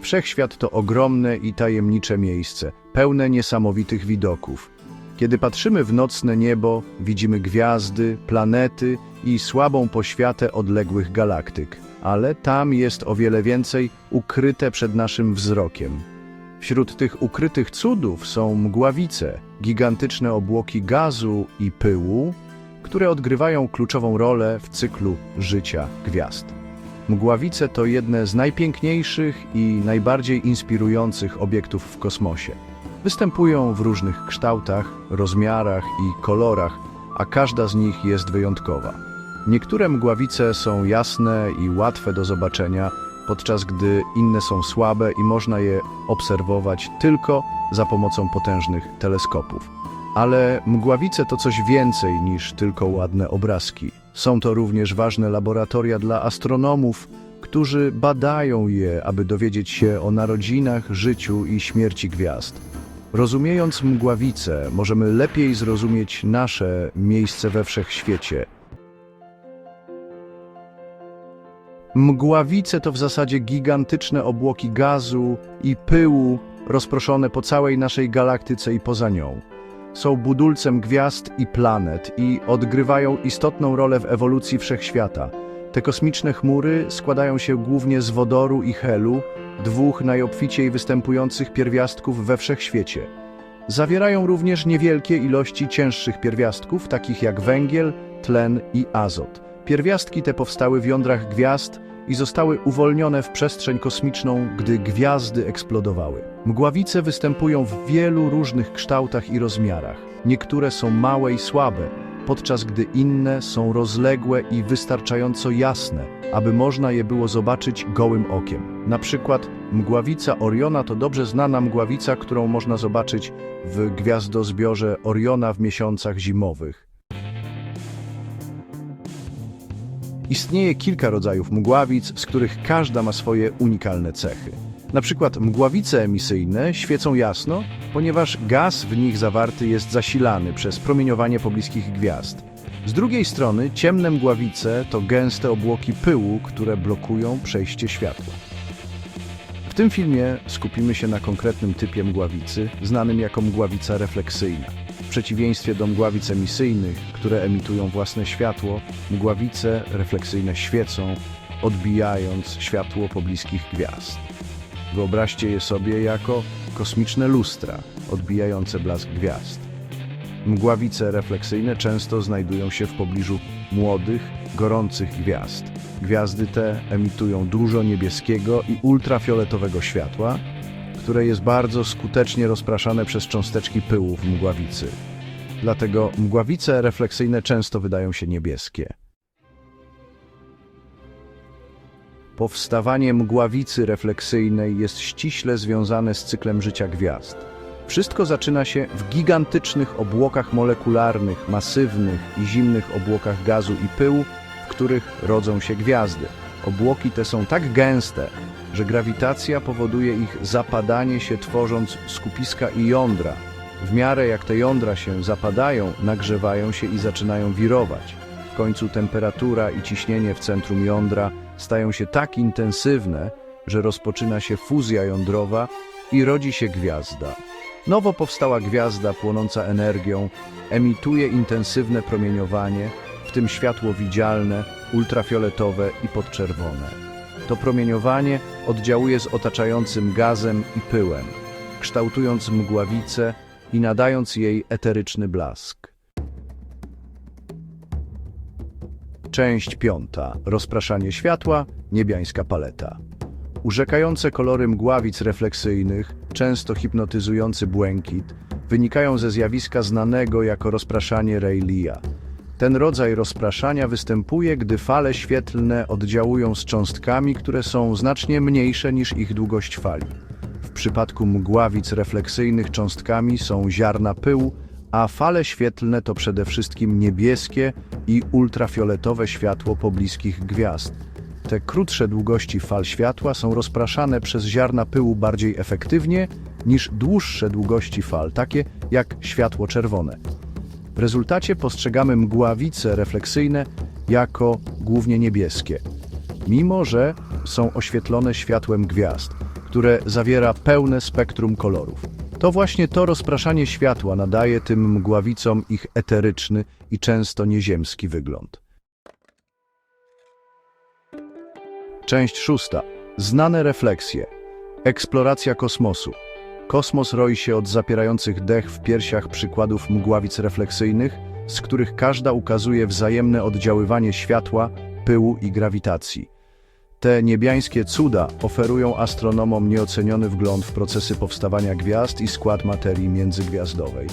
Wszechświat to ogromne i tajemnicze miejsce, pełne niesamowitych widoków. Kiedy patrzymy w nocne niebo, widzimy gwiazdy, planety i słabą poświatę odległych galaktyk, ale tam jest o wiele więcej ukryte przed naszym wzrokiem. Wśród tych ukrytych cudów są mgławice, gigantyczne obłoki gazu i pyłu, które odgrywają kluczową rolę w cyklu życia gwiazd. Mgławice to jedne z najpiękniejszych i najbardziej inspirujących obiektów w kosmosie. Występują w różnych kształtach, rozmiarach i kolorach, a każda z nich jest wyjątkowa. Niektóre mgławice są jasne i łatwe do zobaczenia, podczas gdy inne są słabe i można je obserwować tylko za pomocą potężnych teleskopów. Ale mgławice to coś więcej niż tylko ładne obrazki. Są to również ważne laboratoria dla astronomów, którzy badają je, aby dowiedzieć się o narodzinach, życiu i śmierci gwiazd. Rozumiejąc mgławice, możemy lepiej zrozumieć nasze miejsce we wszechświecie. Mgławice to w zasadzie gigantyczne obłoki gazu i pyłu rozproszone po całej naszej galaktyce i poza nią. Są budulcem gwiazd i planet i odgrywają istotną rolę w ewolucji wszechświata. Te kosmiczne chmury składają się głównie z wodoru i helu, dwóch najobficiej występujących pierwiastków we wszechświecie. Zawierają również niewielkie ilości cięższych pierwiastków, takich jak węgiel, tlen i azot. Pierwiastki te powstały w jądrach gwiazd i zostały uwolnione w przestrzeń kosmiczną, gdy gwiazdy eksplodowały. Mgławice występują w wielu różnych kształtach i rozmiarach. Niektóre są małe i słabe, podczas gdy inne są rozległe i wystarczająco jasne, aby można je było zobaczyć gołym okiem. Na przykład mgławica Oriona to dobrze znana mgławica, którą można zobaczyć w gwiazdozbiorze Oriona w miesiącach zimowych. Istnieje kilka rodzajów mgławic, z których każda ma swoje unikalne cechy. Na przykład mgławice emisyjne świecą jasno, ponieważ gaz w nich zawarty jest zasilany przez promieniowanie pobliskich gwiazd. Z drugiej strony ciemne mgławice to gęste obłoki pyłu, które blokują przejście światła. W tym filmie skupimy się na konkretnym typie mgławicy, znanym jako mgławica refleksyjna. Przeciwieństwie do mgławic emisyjnych, które emitują własne światło, mgławice refleksyjne świecą, odbijając światło pobliskich gwiazd. Wyobraźcie je sobie jako kosmiczne lustra odbijające blask gwiazd. Mgławice refleksyjne często znajdują się w pobliżu młodych, gorących gwiazd. Gwiazdy te emitują dużo niebieskiego i ultrafioletowego światła, które jest bardzo skutecznie rozpraszane przez cząsteczki pyłu w mgławicy. Dlatego mgławice refleksyjne często wydają się niebieskie. Powstawanie mgławicy refleksyjnej jest ściśle związane z cyklem życia gwiazd. Wszystko zaczyna się w gigantycznych obłokach molekularnych, masywnych i zimnych obłokach gazu i pyłu, w których rodzą się gwiazdy. Obłoki te są tak gęste, że grawitacja powoduje ich zapadanie się, tworząc skupiska i jądra. W miarę jak te jądra się zapadają, nagrzewają się i zaczynają wirować. W końcu temperatura i ciśnienie w centrum jądra stają się tak intensywne, że rozpoczyna się fuzja jądrowa i rodzi się gwiazda. Nowo powstała gwiazda płonąca energią emituje intensywne promieniowanie, w tym światło widzialne, ultrafioletowe i podczerwone. To promieniowanie oddziałuje z otaczającym gazem i pyłem, kształtując mgławicę i nadając jej eteryczny blask. Część piąta. Rozpraszanie światła, niebiańska paleta. Urzekające kolory mgławic refleksyjnych, często hipnotyzujący błękit, wynikają ze zjawiska znanego jako rozpraszanie Rayleigha. Ten rodzaj rozpraszania występuje, gdy fale świetlne oddziałują z cząstkami, które są znacznie mniejsze niż ich długość fali. W przypadku mgławic refleksyjnych cząstkami są ziarna pyłu, a fale świetlne to przede wszystkim niebieskie i ultrafioletowe światło pobliskich gwiazd. Te krótsze długości fal światła są rozpraszane przez ziarna pyłu bardziej efektywnie niż dłuższe długości fal, takie jak światło czerwone. W rezultacie postrzegamy mgławice refleksyjne jako głównie niebieskie, mimo że są oświetlone światłem gwiazd, które zawiera pełne spektrum kolorów. To właśnie to rozpraszanie światła nadaje tym mgławicom ich eteryczny i często nieziemski wygląd. Część szósta. Znane refleksje. Eksploracja kosmosu. Kosmos roi się od zapierających dech w piersiach przykładów mgławic refleksyjnych, z których każda ukazuje wzajemne oddziaływanie światła, pyłu i grawitacji. Te niebiańskie cuda oferują astronomom nieoceniony wgląd w procesy powstawania gwiazd i skład materii międzygwiazdowej.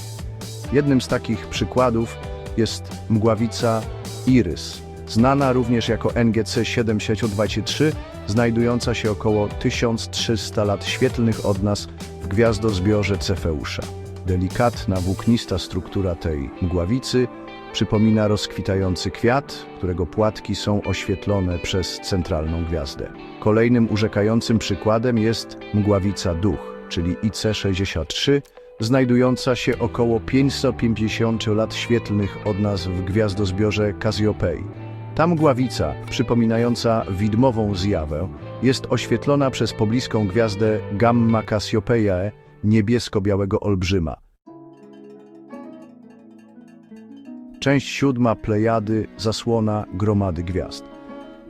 Jednym z takich przykładów jest mgławica Iris, znana również jako NGC 723, znajdująca się około 1300 lat świetlnych od nas w gwiazdozbiorze Cefeusza. Delikatna, włóknista struktura tej mgławicy przypomina rozkwitający kwiat, którego płatki są oświetlone przez centralną gwiazdę. Kolejnym urzekającym przykładem jest mgławica Duch, czyli IC63, znajdująca się około 550 lat świetlnych od nas w gwiazdozbiorze Cassiopeii. Ta mgławica, przypominająca widmową zjawę, jest oświetlona przez pobliską gwiazdę Gamma Cassiopeiae, niebiesko-białego olbrzyma. Część siódma Plejady, zasłona gromady gwiazd.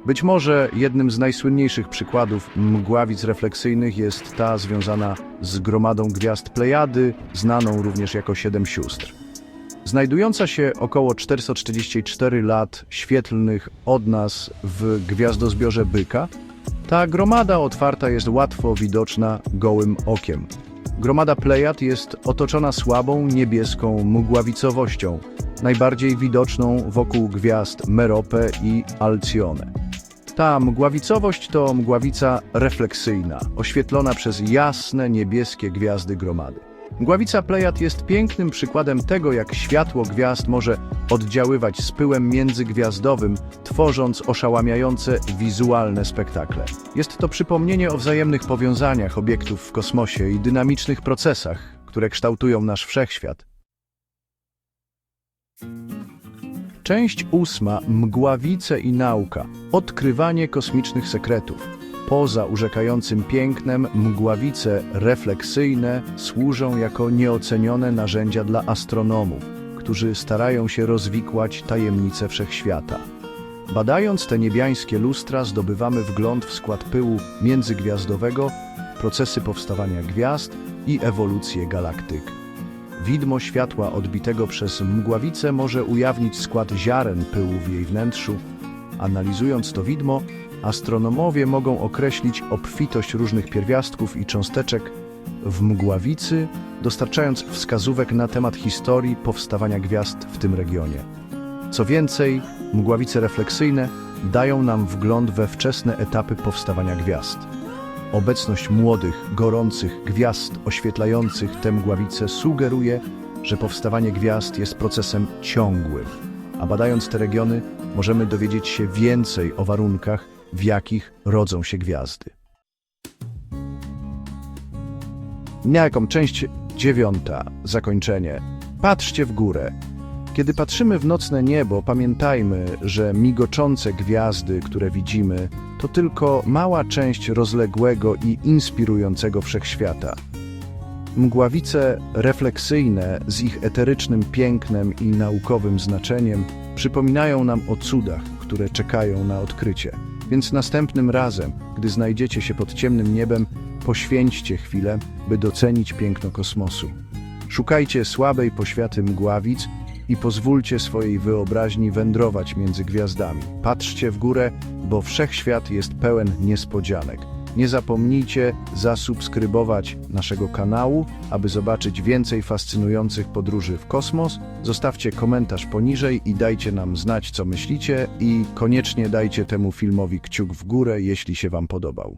Być może jednym z najsłynniejszych przykładów mgławic refleksyjnych jest ta związana z gromadą gwiazd Plejady, znaną również jako Siedem Sióstr. Znajdująca się około 444 lat świetlnych od nas w gwiazdozbiorze Byka, ta gromada otwarta jest łatwo widoczna gołym okiem. Gromada Plejad jest otoczona słabą niebieską mgławicowością, najbardziej widoczną wokół gwiazd Merope i Alcyone. Ta mgławicowość to mgławica refleksyjna, oświetlona przez jasne niebieskie gwiazdy gromady. Mgławica Plejad jest pięknym przykładem tego, jak światło gwiazd może oddziaływać z pyłem międzygwiazdowym, tworząc oszałamiające wizualne spektakle. Jest to przypomnienie o wzajemnych powiązaniach obiektów w kosmosie i dynamicznych procesach, które kształtują nasz wszechświat. Część ósma Mgławice i nauka. Odkrywanie kosmicznych sekretów. Poza urzekającym pięknem, mgławice refleksyjne służą jako nieocenione narzędzia dla astronomów, którzy starają się rozwikłać tajemnice wszechświata. Badając te niebiańskie lustra, zdobywamy wgląd w skład pyłu międzygwiazdowego, procesy powstawania gwiazd i ewolucję galaktyk. Widmo światła odbitego przez mgławicę może ujawnić skład ziaren pyłu w jej wnętrzu. Analizując to widmo, astronomowie mogą określić obfitość różnych pierwiastków i cząsteczek w mgławicy, dostarczając wskazówek na temat historii powstawania gwiazd w tym regionie. Co więcej, mgławice refleksyjne dają nam wgląd we wczesne etapy powstawania gwiazd. Obecność młodych, gorących gwiazd oświetlających te mgławice sugeruje, że powstawanie gwiazd jest procesem ciągłym, a badając te regiony możemy dowiedzieć się więcej o warunkach, w jakich rodzą się gwiazdy. Jaką część dziewiąta, zakończenie. Patrzcie w górę. Kiedy patrzymy w nocne niebo, pamiętajmy, że migoczące gwiazdy, które widzimy, to tylko mała część rozległego i inspirującego wszechświata. Mgławice refleksyjne z ich eterycznym pięknem i naukowym znaczeniem przypominają nam o cudach, które czekają na odkrycie. Więc następnym razem, gdy znajdziecie się pod ciemnym niebem, poświęćcie chwilę, by docenić piękno kosmosu. Szukajcie słabej poświaty mgławic i pozwólcie swojej wyobraźni wędrować między gwiazdami. Patrzcie w górę, bo wszechświat jest pełen niespodzianek. Nie zapomnijcie zasubskrybować naszego kanału, aby zobaczyć więcej fascynujących podróży w kosmos. Zostawcie komentarz poniżej i dajcie nam znać, co myślicie i koniecznie dajcie temu filmowi kciuk w górę, jeśli się Wam podobał.